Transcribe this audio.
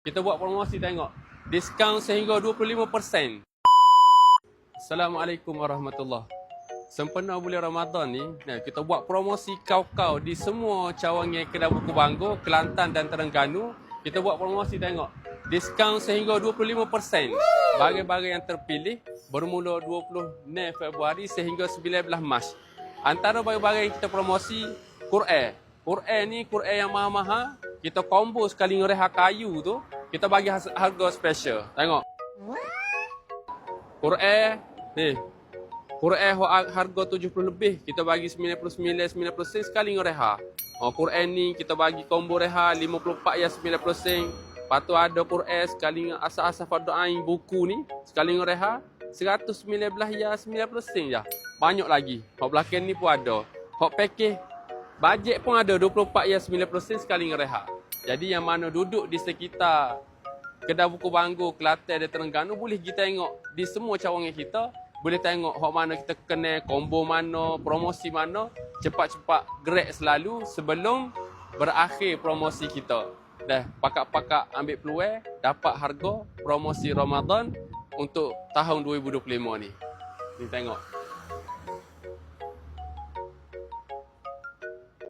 Kita buat promosi tengok. Diskaun sehingga 25%. Assalamualaikum warahmatullahi Sempena bulan Ramadan ni, kita buat promosi kau-kau di semua cawangan kedai buku Bangor, Kelantan dan Terengganu. Kita buat promosi tengok. Diskaun sehingga 25%. Barang-barang yang terpilih bermula 26 Februari sehingga 19 Mac. Antara barang-barang yang kita promosi, Quran. Quran ni Quran yang mahal-mahal. Kita combo sekali dengan reha kayu tu, kita bagi harga special. Tengok. Quran ni. Quran harga 70 lebih, kita bagi 99 90 sen sekali dengan reha. Oh, Quran ni kita bagi combo reha 54 ya 90 sen. Lepas tu ada Quran sekali dengan asas-asas fardu ain buku ni sekali dengan reha 119 ya 90 sen je. Banyak lagi. Hok belakang ni pun ada. Hok package bajet pun ada 24 ya 90 sen sekali dengan reha. Jadi yang mana duduk di sekitar kedai buku Bangor, Kelantan dan Terengganu boleh kita tengok di semua cawangan kita boleh tengok hok mana kita kena combo mana, promosi mana, cepat-cepat gerak selalu sebelum berakhir promosi kita. Dah pakak-pakak ambil peluang dapat harga promosi Ramadan untuk tahun 2025 ni. Ni tengok.